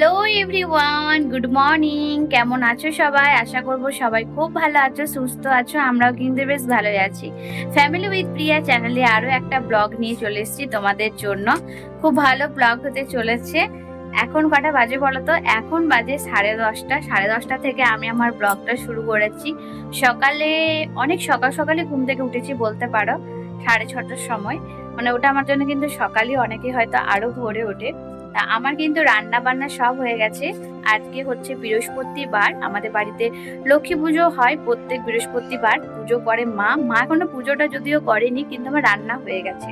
Everyone good morning কেমন আছো সবাই? আশা করব সবাই খুব ভালো আছো, সুস্থ আছো, আমরাও কিন্তু বেশ ভালোই আছি। ফ্যামিলি উইথ প্রিয়া চ্যানেলে আরও একটা ব্লগ নিয়ে চলে এসেছি তোমাদের জন্য। খুব ভালো ব্লগ হতে চলেছে। এখন কটা বাজে বলো তো? এখন বাজে সাড়ে দশটা। সাড়ে দশটা থেকে আমি আমার ব্লগটা শুরু করেছি। সকালে, অনেক সকাল সকালে ঘুম থেকে উঠেছি বলতে পারো, সাড়ে ছটার সময়। মানে ওটা আমার জন্য কিন্তু সকালই অনেকে হয়তো আরও ভোরে ওঠে। তা আমার কিন্তু রান্না বান্না সব হয়ে গেছে। আজকে হচ্ছে বৃহস্পতিবার, আমাদের বাড়িতে লক্ষ্মী পুজো হয় প্রত্যেক বৃহস্পতিবার। পুজো করে মা মা এখনও পুজোটা যদিও করেনি, কিন্তু আমার রান্না হয়ে গেছে।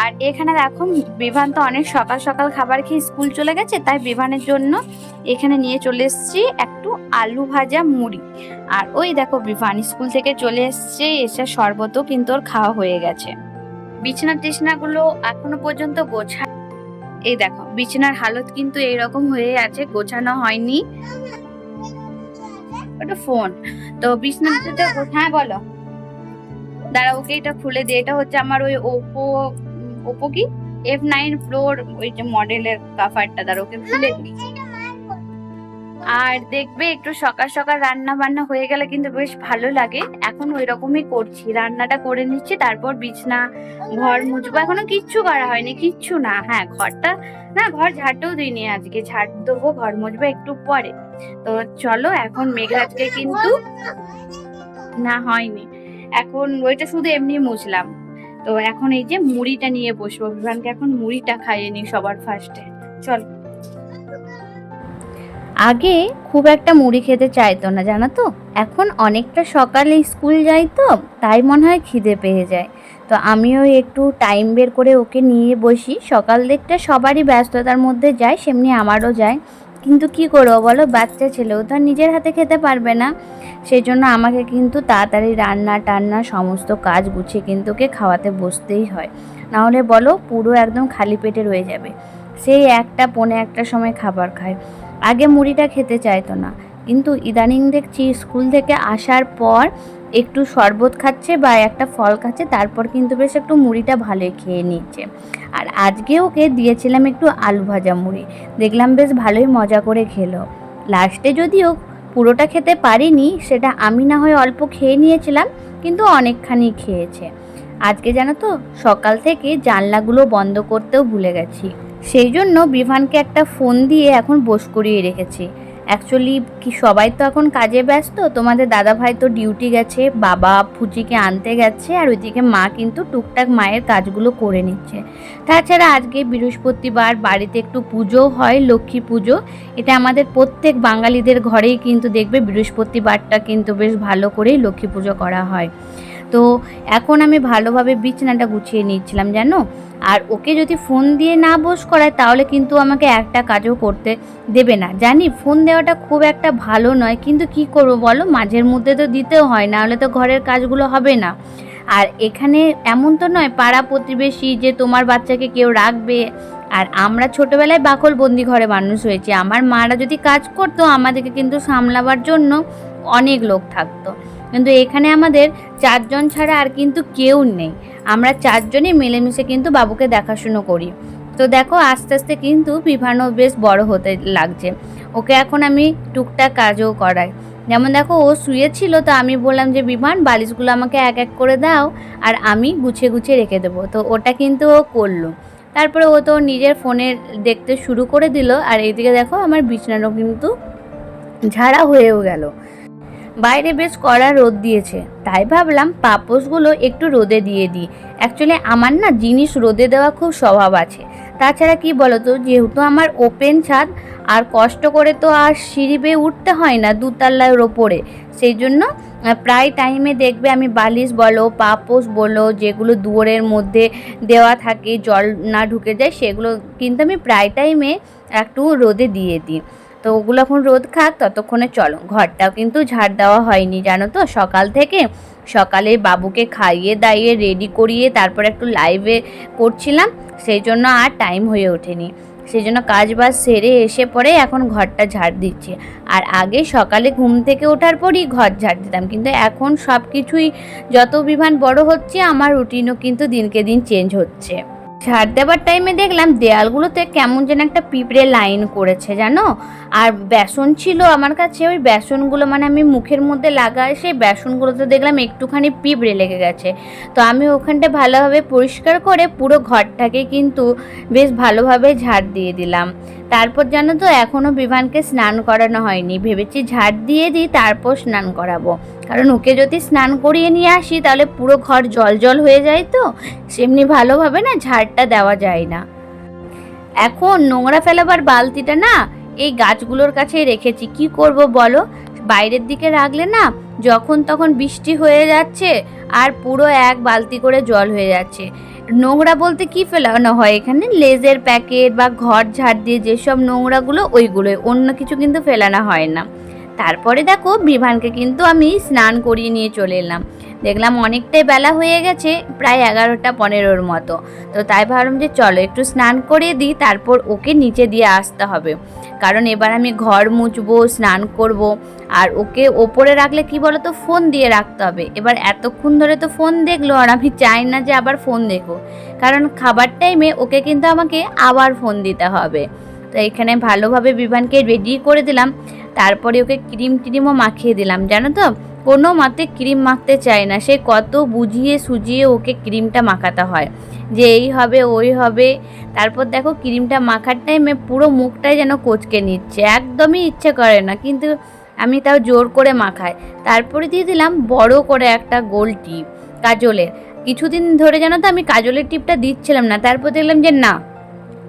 আর এখানে দেখো, বিভান তো অনেক সকাল সকাল খাবার খেয়ে স্কুল চলে গেছে, তাই বিভানের জন্য এখানে নিয়ে চলে এসেছি একটু আলু ভাজা মুড়ি। আর ওই দেখো, বিভান স্কুল থেকে চলে এসছে, এসে শরবতও কিন্তু ওর খাওয়া হয়ে গেছে। বিছানা টিছনাগুলো এখনও পর্যন্ত গোছা এই দেখো বিছানার হালত কিন্তু এইরকম হয়ে আছে গোছানো হয়নি। ওটা ফোন তো বিছানাতে হ্যাঁ বলো। দাঁড়া ওকে এটা খুলে দিয়ে এটা হচ্ছে আমার ওই ওপো ওপো কি? এফ নাইন প্রোর ওই যে মডেলের কাফারটা দাঁড়া ওকে খুলে দিই আর দেখবে একটু সকাল সকাল রান্না বান্না হয়ে গেলে কিন্তু বেশ ভালো লাগে। এখন ওই রকমই করছি। রান্নাটা করে নিচ্ছি, তারপর বিছনা, ঘর মুছবো। এখনও কিচ্ছু করা হয়নি, কিচ্ছু না। হ্যাঁ ঘরটা, না, ঘর ঝাড়তেও দিইনি আজকে। ঝাড় দেবো, ঘর মুছবো একটু পরে। তো চলো, এখন মেঘ আজকে কিন্তু না হয়নি। এখন ওইটা শুধু এমনি মুছলাম। তো এখন এই যে মুড়িটা নিয়ে বসবো। বিভানকে এখন মুড়িটা খাইয়ে নি সবার ফার্স্টে চল। আগে খুব একটা মুড়ি খেতে চাইতো না, জানো তো? এখন অনেকটা সকালে স্কুল যাই তো, তাই মনে হয় খিদে পেয়ে যায়। তো আমিও একটু টাইম বের করে ওকে নিয়ে বসি। সকাল দিকটা সবারই ব্যস্ততার মধ্যে যায়, সেমনি আমারও যায়। কিন্তু কি করব বলো? বাচ্চা ছেলেও তো নিজের হাতে খেতে পারবে না। সেই জন্য আমাকে কিন্তু তাড়াতাড়ি রান্না টান্না সমস্ত কাজ গুছিয়ে কিন্তু ওকে খাওয়াতে বসতেই হয়। নাহলে বলো, পুরো একদম খালি পেটে রয়ে যাবে। সেই একটা, পৌনে একটা সময় খাবার খায়। আগে মুড়িটা খেতে চাইতো না। কিন্তু ইদানিং দেখছি স্কুল থেকে আসার পর একটু শরবত খাচ্ছে বা একটা ফল খাচ্ছে, তারপর কিন্তু বেশ একটু মুড়িটা ভালোই খেয়ে নিচ্ছে। আর আজকে ওকে দিয়েছিলাম একটু আলু ভাজা মুড়ি। দেখলাম বেশ ভালোই মজা করে খেলো। লাস্টে যদিও পুরোটা খেতে পারিনি, সেটা আমি না হয় অল্প খেয়ে নিয়েছিলাম, কিন্তু অনেকখানি খেয়েছে। আজকে জানো তো, সকাল থেকে জানলাগুলো বন্ধ করতেও ভুলে গেছি। সেই জন্য বিভানকে একটা ফোন দিয়ে এখন বস করিয়ে রেখেছি। অ্যাকচুয়ালি কি সবাই তো এখন কাজে ব্যস্ত, তোমাদের দাদা ভাই তো ডিউটি গেছে, বাবা ফুচিকে আনতে গেছে, আর ওইদিকে মা কিন্তু টুকটাক মায়ের কাজগুলো করে নিচ্ছে। তাছাড়া আজকে বৃহস্পতিবার বাড়িতে একটু পুজো হয়, লক্ষ্মী পুজো। এটা আমাদের প্রত্যেক বাঙালিদের ঘরেই কিন্তু দেখবে, বৃহস্পতিবারটা কিন্তু বেশ ভালো করেই লক্ষ্মী পুজো করা হয়। তো এখন আমি ভালোভাবে বিছানাটা গুছিয়ে নিচ্ছিলাম, জানো? আর ওকে যদি ফোন দিয়ে না বস করায়, তাহলে কিন্তু আমাকে একটা কাজও করতে দেবে না। জানি, ফোন দেওয়াটা খুব একটা ভালো নয়, কিন্তু কি করব বলো? মাঝের মধ্যে তো দিতেও হয়, না হলে তো ঘরের কাজগুলো হবে না। আর এখানে এমন তো নয়, পাড়া প্রতিবেশী যে তোমার বাচ্চাকে কেউ রাখবে। আর আমরা ছোটোবেলায় বাকলবন্দি ঘরে মানুষ হয়েছি। আমার মারা যদি কাজ করতো, আমাদেরকে কিন্তু সামলাবার জন্য অনেক লোক থাকতো। কিন্তু এখানে আমাদের চারজন ছাড়া আর কিন্তু কেউ নেই। আমরা চারজনই মিলেমিশে কিন্তু বাবুকে দেখাশুনো করি। তো দেখো, আস্তে আস্তে কিন্তু বিভানও বেশ বড় হতে লাগছে। ওকে এখন আমি টুকটাক কাজও করাই। যেমন দেখো, ও শুয়েছিল তো আমি বললাম যে বিমান বালিশগুলো আমাকে এক এক করে দাও আর আমি গুছিয়ে গুছিয়ে রেখে দেবো। তো ওটা কিন্তু ও করল। তারপরে ও তো নিজের ফোনে দেখতে শুরু করে দিল। আর এইদিকে দেখো, আমার বিছানারও কিন্তু ঝাড়া হয়েও গেল। বাইরে বেশ কড়া রোদ দিয়েছে। তাই ভাবলাম পাপোশগুলো একটু রোদে দিয়ে দিই। অ্যাকচুয়ালি আমার না জিনিস রোদে দেওয়া খুব স্বভাব আছে। তাছাড়া কি বলতো, যেহেতু আমার ওপেন ছাদ, আর কষ্ট করে তো আর সিঁড়ি বেয়ে উঠতে হয় না দুতলার ওপরে। সেই জন্য প্রায় টাইমে দেখবে আমি বালিশ বলো, পাপোশ বলো, যেগুলো দুয়ারের মধ্যে দেওয়া থাকে, জল না ঢুকে যায়, সেগুলো কিন্তু আমি প্রায় টাইমে একটু রোদে দিয়ে দিই। তো ওগুলো এখন রোদ খাক, ততক্ষণে চলো। ঘরটাও কিন্তু ঝাড় দেওয়া হয়নি, জানো তো? সকাল থেকে সকালে বাবুকে খাইয়ে দাইয়ে রেডি করিয়ে তারপর একটু লাইভে করছিলাম, সেই জন্য আর টাইম হয়ে ওঠেনি। সেই জন্য কাজ বাজ সেরে এসে পরে এখন ঘরটা ঝাড় দিচ্ছি। আর আগে সকালে ঘুম থেকে ওঠার পরই ঘর ঝাড় দিতাম, কিন্তু এখন সব কিছুই যত বিমান বড় হচ্ছে, আমার রুটিনও কিন্তু দিনকে দিন চেঞ্জ হচ্ছে। ঝাড় দেওয়ার টাইমে দেখলাম দেয়ালগুলোতে কেমন যেন একটা পিঁপড়ে লাইন করেছে, জানো? আর বেসন ছিল আমার কাছে, ওই বেসনগুলো মানে আমি মুখের মধ্যে লাগাই, সেই বেসনগুলোতে দেখলাম একটুখানি পিঁপড়ে লেগে গেছে। তো আমি ওখানটা ভালোভাবে পরিষ্কার করে পুরো ঘরটাকে কিন্তু বেশ ভালোভাবে ঝাড় দিয়ে দিলাম। তারপর জানো তো এখনও বিমানকে স্নান করানো হয়নি। ভেবেছি ঝাড় দিয়ে দিই, তারপর স্নান করাবো। কারণ ওকে যদি স্নান করিয়ে নিয়ে আসি, তাহলে পুরো ঘর জল জল হয়ে যায় তো। সেমনি ভালোভাবে না ঝাড়টা দেওয়া যায় না। এখন নোংরা ফেলাবার বালতিটা না এই গাছগুলোর কাছে রেখেছি। কি করব বলো? বাইরের দিকে রাখলে না যখন তখন বৃষ্টি হয়ে যাচ্ছে আর পুরো এক বালতি করে জল হয়ে যাচ্ছে। নোংরা বলতে কি ফেলানো হয় এখানে? লেজের প্যাকেট বা ঘর ঝাড় দিয়ে যেসব নোংরাগুলো, ওইগুলোই। অন্য কিছু কিন্তু ফেলানো হয় না। তারপরে দেখো, বিভানকে কিন্তু আমি স্নান করিয়ে নিয়ে চলে এলাম। দেখলাম অনেকটাই বেলা হয়ে গেছে, প্রায় এগারোটা পনেরোর মতো। তো তাই ভাবলাম যে চলো একটু স্নান করিয়ে দিই, তারপর ওকে নিচে দিয়ে আসতে হবে। কারণ এবার আমি ঘর মুছবো, স্নান করব। আর ওকে ওপরে রাখলে কি বলো তো ফোন দিয়ে রাখতে হবে। এবার এতক্ষণ ধরে তো ফোন দেখল আর আমি চাই না যে আবার ফোন দেখো। কারণ খাবার টাইমে ওকে কিন্তু আমাকে আবার ফোন দিতে হবে। তো এখানে ভালোভাবে বিমানকে রেডি করে দিলাম। তারপরে ওকে ক্রিম ট্রিমও মাখিয়ে দিলাম, জানো তো? কোনো মতে ক্রিম মাখতে চায় না। সে কত বুঝিয়ে সুজিয়ে ওকে ক্রিমটা মাখাতে হয়। যে এই হবে, ওই হবে। তারপর দেখো ক্রিমটা মাখার টাইমে পুরো মুখটাই যেন কোচকে নিচ্ছে। একদমই ইচ্ছে করে না। কিন্তু আমি তাও জোর করে মাখাই। তারপরে দিয়ে দিলাম বড় করে একটা গোল টিপ, কাজলের। কিছুদিন ধরে জানো তো আমি কাজলের টিপটা দিচ্ছিলাম না, তারপর দেখলাম যে না,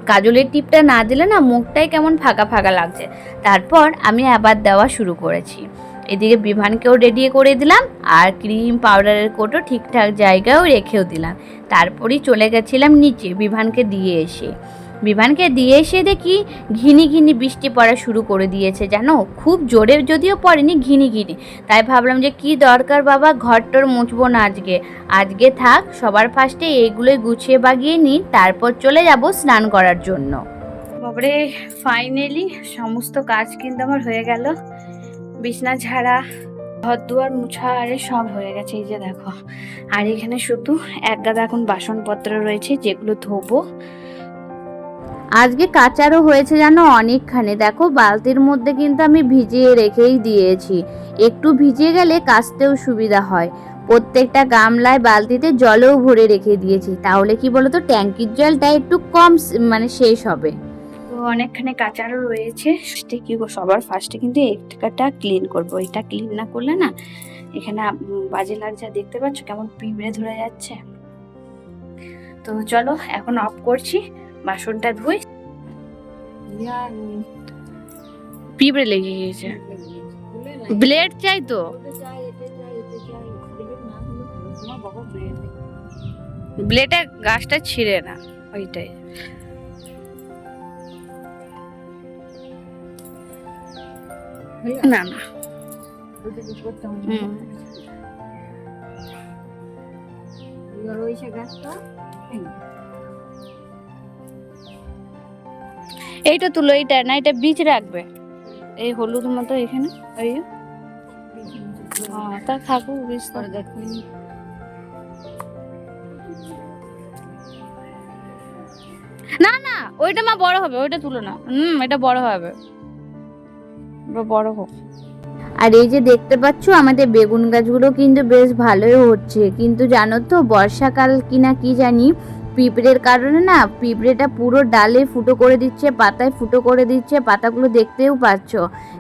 কাজলের টিপটা না দিলে না মুখটাই কেমন ফাঁকা ফাঁকা লাগছে। তারপর আমি আবার দেওয়া শুরু করেছি। এদিকে বিভানকেও রেডি করে দিলাম আর ক্রিম পাউডারের কোটও ঠিকঠাক জায়গায়ও রেখেও দিলাম। তারপরেই চলে গেছিলাম নিচে, বিভানকে দিয়ে এসে। বিভানকে দিয়ে এসে দেখি ঘিনি ঘিনি বৃষ্টি পড়া শুরু করে দিয়েছে, জানো? খুব জোরে যদিও পড়েনি, ঘিনি ঘিনি। তাই ভাবলাম যে কি দরকার বাবা, ঘরটর মুছবো না আজকে। আজকে থাক, সবার ফার্স্টে এইগুলোই গুছিয়ে বাগিয়ে নিই, তারপর চলে যাব স্নান করার জন্য। বাবরে ফাইনালি সমস্ত কাজ কিন্তু আমার হয়ে গেল। বিছনা ঝাড়া ঘর দুয়ার মুছা, আরে সব হয়ে গেছে, এই যে দেখো। আর এখানে শুধু এক গাদা এখন বাসনপত্র রয়েছে, যেগুলো ধোবো। আজকে কাচারও হয়েছে জানো অনেকখানি। দেখো, বালতির মধ্যে কিন্তু আমি ভিজিয়ে রেখেই দিয়েছি। একটু ভিজিয়ে গেলে কাচতেও সুবিধা হয়। প্রত্যেকটা গামলায় বালতিতে জলেও ভরে রেখে দিয়েছি। তাহলে কি বলতো, ট্যাঙ্কির জলটা একটু কম মানে শেষ হবে। তো অনেকখানি কাচারও রয়েছে। ফার্স্টে কি? সবার ফার্স্টে কিন্তু একটা ক্লিন করব। এটা ক্লিন না করলে না, এখানে বাজে লাগছে। দেখতে পাচ্ছ কেমন পিঁপড়ে ধরে যাচ্ছে। তো চলো, এখন অফ করছি। বাসনটা ধুয়ে পিঁপড়ে লেগে গিয়েছে। ব্লেড চাই তো। ব্লেডে গাছটা ছিঁড়ে না ওইটাই। না না। হুম। এইটা তুলো, এইটা না এটা বীজ রাখবে। এই হলুদ মতো এখানে ওই তা থাকুক, বীজ তো। না না, ওইটা মা বড় হবে, ওইটা তুলো না। হুম, এটা বড় হবে। বড় হোক। আর এই যে দেখতে পাচ্ছ, আমাদের বেগুন গাছগুলো কিন্তু বেশ ভালোই হচ্ছে। কিন্তু জানো তো, বর্ষাকাল কিনা কি জানি পিঁপড়ের কারণে না পিঁপড়েটা পুরো ডালে ফুটো করে দিচ্ছে, পাতায় ফুটো করে দিচ্ছে, পাতাগুলো দেখতেও পাচ্ছ।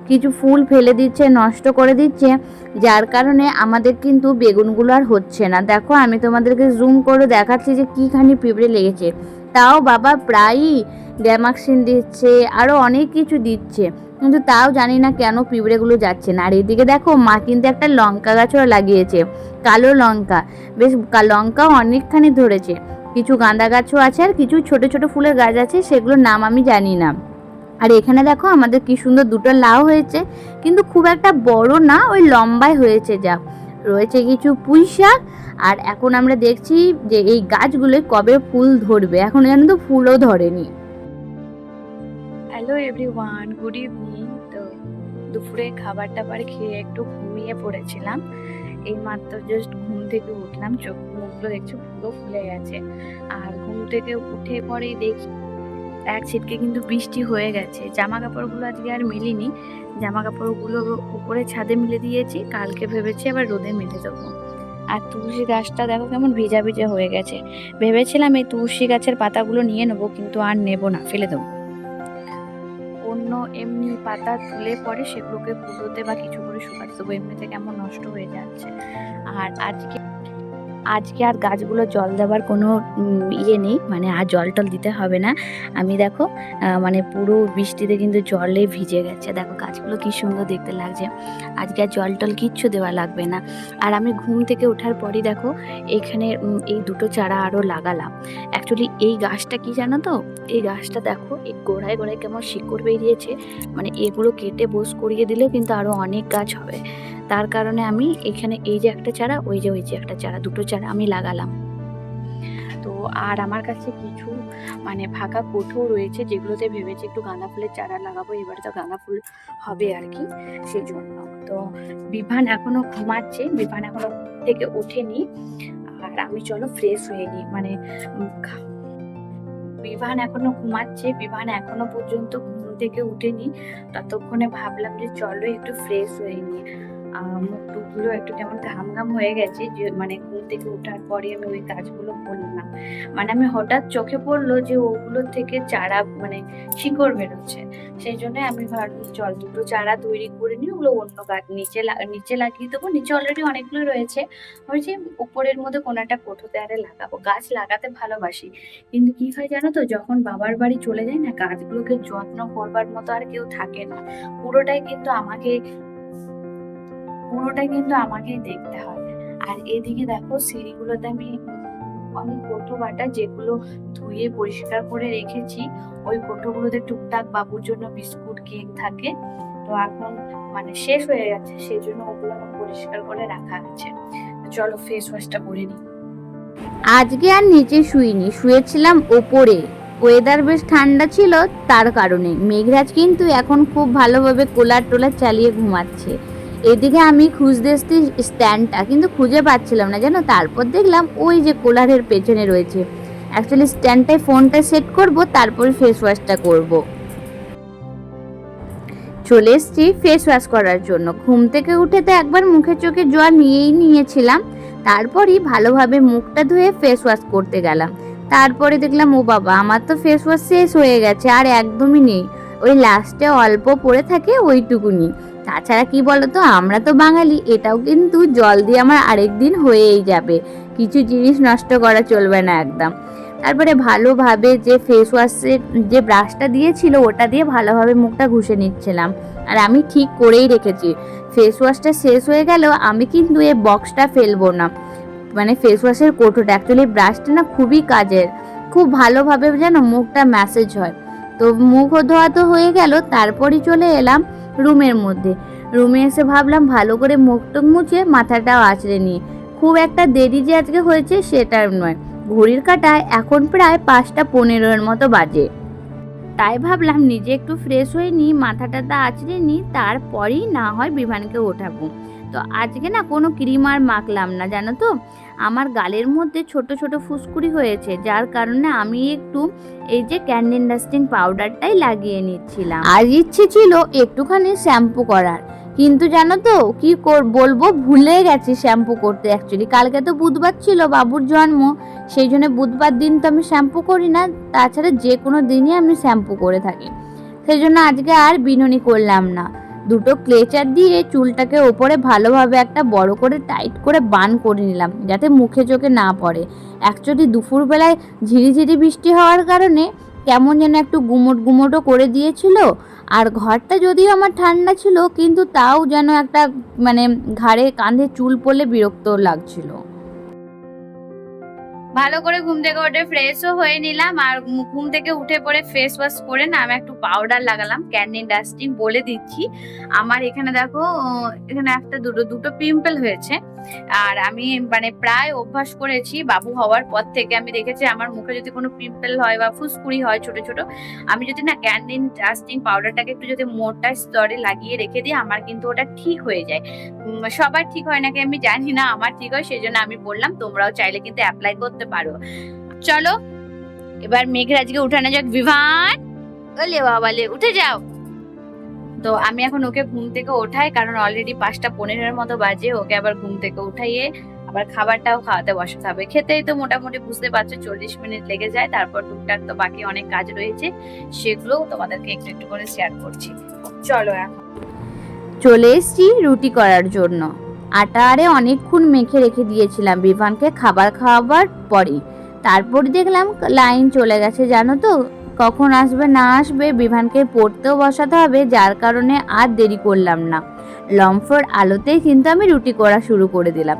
কিছু ফুল ফেলে দিচ্ছে, নষ্ট করে দিচ্ছে, যার কারণে আমাদের কিন্তু বেগুনগুলো আর হচ্ছে না। দেখো, আমি তোমাদেরকে জুম করে দেখাচ্ছি যে কীখানি পিঁপড়ে লেগেছে। তাও বাবা প্রায়ই ড্যামাক্সিন দিচ্ছে আরও অনেক কিছু দিচ্ছে, কিন্তু তাও জানি না কেন পিঁপড়েগুলো যাচ্ছে না। আর এদিকে দেখো, মা কিন্তু একটা লঙ্কা গাছও লাগিয়েছে, কালো লঙ্কা। বেশ, কা- লঙ্কাও অনেকখানি ধরেছে। কিছু গাঁদা গাছও আছে আর কিছু ছোট ছোট ফুলের গাছ আছে, সেগুলোর নাম আমি জানি না। আর এখানে দেখো আমাদের কি সুন্দর দুটো লাউ হয়েছে, কিন্তু খুব একটা বড় না, ওই লম্বাই হয়েছে যা। রয়েছে কিছু পুঁই শাক, আর এখন আমরা দেখছি যে এই গাছগুলোয় কবে ফুল ধরবে। এখন জানো তো ফুলও ধরেনি। হ্যালো এভরিওয়ান গুড ইভিনিং তো দুপুরে খাবার টাবার খেয়ে একটু ঘুমিয়ে পড়েছিলাম। এই মাত্র জাস্ট থেকে উঠলাম, চোখ মুখগুলো দেখছ পুরো ফুলে গেছে। আর ঘুম থেকে উঠে পরেই দেখি এক ছিটকে কিন্তু বৃষ্টি হয়ে গেছে। জামা কাপড়গুলো আজকে আর মিলিনি। জামা কাপড়গুলো উপরে ছাদে মিলে দিয়েছি। কালকে ভেবেছি আবার রোদে মেলে দেবো। আর তুলসী গাছটা দেখো কেমন ভিজা ভিজা হয়ে গেছে। ভেবেছিলাম এই তুলসী গাছের পাতাগুলো নিয়ে নেব, কিন্তু আর নেব না, ফেলে দেবো। এমনি পাতা তুলে পরে সেগুলোকে পুজোতে বা কিছু করে শুকাতে দেবো, এমনিতে কেমন নষ্ট হয়ে যাচ্ছে। আর আজকে আজকে আর গাছগুলো জল দেওয়ার কোনো ইয়ে নেই মানে আর জল টল দিতে হবে না। আমি দেখো মানে পুরো বৃষ্টিতে কিন্তু জলে ভিজে গেছে। দেখো গাছগুলো কি সুন্দর দেখতে লাগছে। আজকে আর জল টল কিচ্ছু দেওয়া লাগবে না। আর আমি ঘুম থেকে ওঠার পরই দেখো, এখানে এই দুটো চারা আরও লাগালাম। অ্যাকচুয়ালি এই গাছটা কি জানো তো? এই গাছটা দেখো, এই গোড়ায় গোড়ায় কেমন শিকড় বেরিয়েছে। মানে এগুলো কেটে বোস করিয়ে দিলেও কিন্তু আরও অনেক গাছ হবে। তার কারণে আমি এখানে এই যে একটা চারা, ওই যে ওই যে একটা চারা, দুটো চারা আমি লাগালাম। তো আর আমার কাছে কিছু মানে ফাঁকা কোঠো রয়েছে যেগুলোতে ভেবেছি একটু গাঁদা ফুলের চারা লাগাবো, এবারে তো গাঁদা ফুল হবে আর কি সেই জন্য তো বিভান এখনও ঘুমাচ্ছে, বিভান এখনও থেকে ওঠেনি। আর আমি চলো ফ্রেশ হয়ে নিই মানে বিভান এখনও ঘুমাচ্ছে, বিভান এখনও পর্যন্ত ঘুম থেকে উঠেনি। ততক্ষণে ভাবলাম যে চলো একটু ফ্রেশ হয়ে নিই। মুখ টুকগুলো একটু কেমন ঘাম ঘাম হয়ে গেছে যে মানে ঘুম থেকে ওঠার পরে আমি ওই কাজগুলো করলাম। মানে আমি হঠাৎ চোখে পড়ল যে ওগুলো থেকে চারা মানে শিকড় বেরোচ্ছে। সেই জন্য আমি ভাবলাম, চল দুটো চারা তৈরি করে নিই, ওগুলো অন্য গাছ নিচে নিচে লাগিয়ে দেবো। নিচে অলরেডি অনেকগুলো রয়েছে। ভাবছি, উপরের মধ্যে কোনো একটা কোঠোতে আরে লাগাবো। গাছ লাগাতে ভালোবাসি। কিন্তু কি হয় জানো তো, যখন বাবার বাড়ি চলে যায় না গাছগুলোকে যত্ন করবার মতো আর কেউ থাকে না। পুরোটাই কিন্তু আমাকে পুরোটাই কিন্তু আমাকেই দেখতে হয়। আর এদিকে দেখো সিঁড়িগুলোতে আমি অনেক কোঠো বাটা যেগুলো ধুয়ে পরিষ্কার করে রেখেছি, ওই কোঠোগুলোতে টুকটাক বাবুর জন্য বিস্কুট, কেক থাকে। তো এখন মানে শেষ হয়ে গেছে সেই জন্য ওগুলো এখন পরিষ্কার করে রাখা আছে চলো ফেস ওয়াশটা করে নিই। আজকে আর নিচে শুইনি, শুয়েছিলাম ওপরে। ওয়েদার বেশ ঠান্ডা ছিল, তার কারণে। মেঘরাজ কিন্তু এখন খুব ভালোভাবে কোলার টোলার চালিয়ে ঘুমাচ্ছে। এদিকে আমি খুঁজতে এসছি স্ট্যান্ডটা, কিন্তু খুঁজে পাচ্ছিলাম না, জানো? তারপর দেখলাম ওই যে কোলারের পেছনে রয়েছে। অ্যাকচুয়ালি স্ট্যান্ডটায় ফোনটা সেট করব, তারপর ফেস ওয়াশটা করব। চলে এসছি ফেস ওয়াশ করার জন্য। ঘুম থেকে উঠে তো একবার মুখে চোখে জল নিয়েই নিয়েছিলাম। তারপরই ভালোভাবে মুখটা ধুয়ে ফেস ওয়াশ করতে গেলাম। তারপরে দেখলাম, ও বাবা, আমার তো ফেস ওয়াশ শেষ হয়ে গেছে, আর একদমই নেই। ওই লাস্টে অল্প পড়ে থাকে, ওইটুকুনি। তাছাড়া কি বলতো, আমরা তো বাঙালি, এটাও কিন্তু জল দিয়ে আমার আরেক দিন হয়েই যাবে। কিছু জিনিস নষ্ট করা চলবে না একদম। তারপরে ভালোভাবে যে ফেস ওয়াশের যে ব্রাশটা দিয়েছিল, ওটা দিয়ে ভালোভাবে মুখটা ঘুষে নিচ্ছিলাম। আর আমি ঠিক করেই রেখেছি। ফেস ওয়াশটা শেষ হয়ে গেলেও আমি কিন্তু এই বক্সটা ফেলব না। মানে ফেস ওয়াশের কোটোটা অ্যাকচুয়ালি ব্রাশটা না খুবই কাজের। খুব ভালোভাবে যেন মুখটা ম্যাসেজ হয়। তো মুখ ধোয়া তো হয়ে গেল, তারপরই চলে এলাম রুমের মধ্যে। রুমে এসে ভাবলাম ভালো করে মুখ টুক মুছে মাথাটাও আঁচড়ে নিই। খুব একটা দেরি যে আজকে হয়েছে সেটার নয়। ঘড়ির কাটায় এখন প্রায় পাঁচটা পনেরোর মতো বাজে। তাই ভাবলাম নিজে একটু ফ্রেশ হয়ে নিই, মাথাটা তা আঁচড়ে নিই, তারপরেই না হয় বিমানকে ওঠাবো। তো আজকে না কোনো ক্রিম আর মাখলাম না, জানো তো? আমার গালের মধ্যে ছোট ছোট ফুসকুড়ি হয়েছে, যার কারণে আমি একটু এই যে ক্যান্ডেন ডাস্টিং পাউডারটাই লাগিয়ে নিচ্ছিলাম। আর ইচ্ছে ছিল একটুখানি শ্যাম্পু করার। কিন্তু জানো তো, কি কর, বলব, ভুলে গেছি শ্যাম্পু করতে অ্যাকচুয়ালি কালকে তো বুধবার ছিল বাবুর জন্ম, সেই জন্য বুধবার দিন তো আমি শ্যাম্পু করি না, তাছাড়া যে কোনো দিনই আমি শ্যাম্পু করে থাকি। সেই জন্য আজকে আর বিনুনি করলাম না। দুটো ক্লেচার দিয়ে চুলটাকে ওপরে ভালোভাবে একটা বড় করে টাইট করে বান করে নিলাম, যাতে মুখে চোখে না পড়ে। অ্যাকচুয়ালি দুপুরবেলায় ঝিরিঝিরি বৃষ্টি হওয়ার কারণে কেমন যেন একটু গুমোট গুমোটও করে দিয়েছিল। আর ঘরটা যদিও আমার ঠান্ডা ছিল, কিন্তু তাও যেন একটা মানে ঘাড়ে কাঁধে চুল পড়লে বিরক্ত লাগছিল। ভালো করে ঘুম থেকে উঠে ফ্রেশও হয়ে নিলাম আর ঘুম- থেকে উঠে পরে ফেস ওয়াশ করে না, আমি একটু পাউডার লাগালাম ক্যান্ডিন ডাস্টিং বলে দিচ্ছি। আমার এখানে দেখো এখানে একটা দুটো দুটো পিম্পল হয়েছে। আর আমি মানে প্রায় অভ্যাস করেছি বাবু হওয়ার পর থেকে। আমি দেখেছি আমার মুখে যদি কোনো পিম্পল হয় বা ফুসকুড়ি হয় ছোট ছোট, আমি যদি না ক্যান্ডিন ডাস্টিং পাউডারটাকে একটু যদি মোটা স্তরে লাগিয়ে রেখে দিই, আমার কিন্তু ওটা ঠিক হয়ে যায়। সবার ঠিক হয় নাকি আমি জানি না, আমার ঠিক হয় সেই জন্য আমি বললাম, তোমরাও চাইলে কিন্তু অ্যাপ্লাই করতে পারো। চলো, এবার মেঘের আজকে উঠানো যাক। বিভান! ওলে বাবালে, উঠে যাও। তো আমি এখন ওকে ঘুম থেকে ওঠাই, কারণ অলরেডি পাঁচটা পনেরোর মতো বাজে, ওকে আবার ঘুম থেকে উঠাইয়ে আবার খাবারটাও খাওয়াতে বসাতে হবে। খেতেই তো মোটামুটি বুঝতে পারছ, চল্লিশ মিনিট লেগে যায়, তারপর টুকটাক তো বাকি অনেক কাজ রয়েছে সেগুলো তোমাদেরকে একটু একটু করে শেয়ার করছি। চলো এখন। চলে এসছি রুটি করার জন্য। আটা আরে অনেকক্ষণ মেখে রেখে দিয়েছিলাম বিভানকে খাবার খাওয়াবার পরে তারপর দেখলাম লাইন চলে গেছে, জানো তো? কখন আসবে না আসবে বিভানকে পড়তেও বসাতে হবে, যার কারণে আর দেরি করলাম না। লম্ফর আলোতেই কিন্তু আমি রুটি করা শুরু করে দিলাম।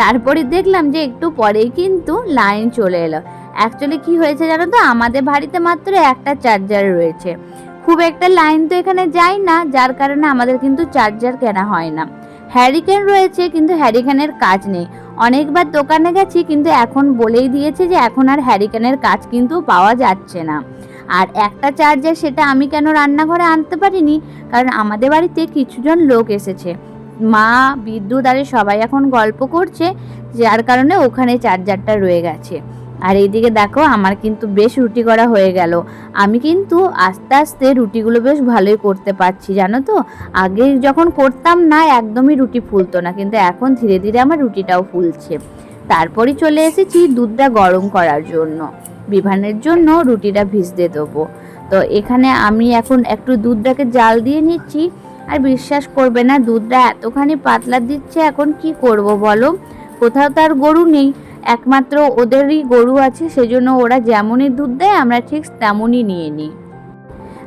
তারপরে দেখলাম যে একটু পরেই কিন্তু লাইন চলে এলো। অ্যাকচুয়ালি কি হয়েছে জানো তো, আমাদের বাড়িতে মাত্র একটা চার্জার রয়েছে। খুব একটা লাইন তো এখানে যায় না, যার কারণে আমাদের কিন্তু চার্জার কেনা হয় না। হ্যারিকেন রয়েছে, কিন্তু হ্যারিকেনের কাজ নেই। অনেকবার দোকানে গেছি, কিন্তু এখন বলেই দিয়েছে যে এখন আর হ্যারিকেনের কাজ কিন্তু পাওয়া যাচ্ছে না। আর একটা চার্জার সেটা আমি কেন রান্নাঘরে আনতে পারিনি? কারণ আমাদের বাড়িতে কিছুজন লোক এসেছে। মা, বিদ্যুৎ আরে সবাই এখন গল্প করছে, যার কারণে ওখানে চার্জারটা রয়ে গেছে। আর এইদিকে দেখো, আমার কিন্তু বেশ রুটি করা হয়ে গেল। আমি কিন্তু আস্তে আস্তে রুটিগুলো বেশ ভালোই করতে পারছি, জানো তো? আগে যখন করতাম না, একদমই রুটি ফুলতো না, কিন্তু এখন ধীরে ধীরে আমার রুটিটাও ফুলছে। তারপরে চলে এসেছি দুধটা গরম করার জন্য। বিভানের জন্য রুটিটা ভিজতে দেবো। তো এখানে আমি এখন একটু দুধটাকে জাল দিয়ে নিচ্ছি। আর বিশ্বাস করবে না, দুধটা এতখানি পাতলা দিচ্ছে, এখন কি করব বলো? কোথাও তার গরু নেই। একমাত্র ওদেরই গরু আছে, সেজন্য ওরা যেমনই দুধ দেয়, আমরা ঠিক তেমনই নিয়ে নিই।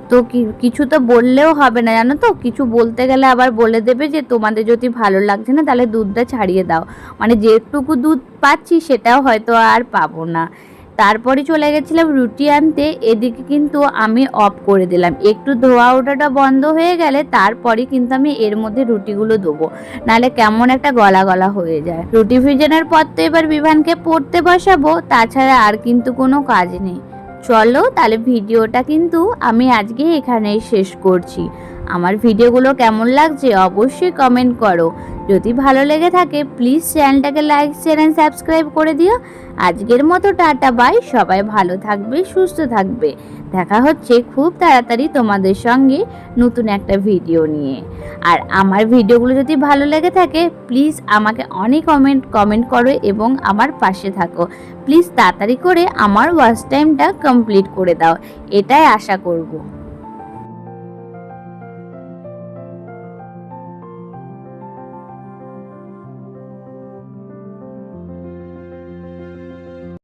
তো কিছু তো বললেও হবে না, জানো তো? কিছু বলতে গেলে আবার বলে দেবে যে, তোমাদের যদি ভালো লাগছে না, তাহলে দুধটা ছাড়িয়ে দাও। মানে যেটুকু দুধ পাচ্ছি, সেটাও হয়তো আর পাবো না। তারপরে চলে গেছিলাম রুটি আনতে, এদিকে কিন্তু আমি অফ করে দিলাম। একটু ধোয়া ওঠাটা বন্ধ হয়ে গেলে তারপরে কিন্তু আমি এর মধ্যে রুটিগুলো দেবো নাহলে কেমন একটা গলা গলা হয়ে যায়। রুটি ভিজানোর পর তো এবার বিভানকে পড়তে বসাবো, তাছাড়া আর কিন্তু কোনো কাজ নেই। চলো তাহলে ভিডিওটা কিন্তু আমি আজকে এখানেই শেষ করছি। আমার ভিডিওগুলো কেমন লাগছে অবশ্যই কমেন্ট করো। যদি ভালো লেগে থাকে প্লিজ চ্যানেলটাকে লাইক শেয়ার অ্যান্ড সাবস্ক্রাইব করে দিও। আজকের মতো টাটা বাই সবাই ভালো থাকবে, সুস্থ থাকবে। দেখা হচ্ছে খুব তাড়াতাড়ি তোমাদের সঙ্গে নতুন একটা ভিডিও নিয়ে। আর আমার ভিডিওগুলো যদি ভালো লেগে থাকে প্লিজ আমাকে অনেক কমেন্ট কমেন্ট করো এবং আমার পাশে থাকো। প্লিজ তাড়াতাড়ি করে আমার ওয়াচ টাইমটা কমপ্লিট করে দাও। এটাই আশা করব।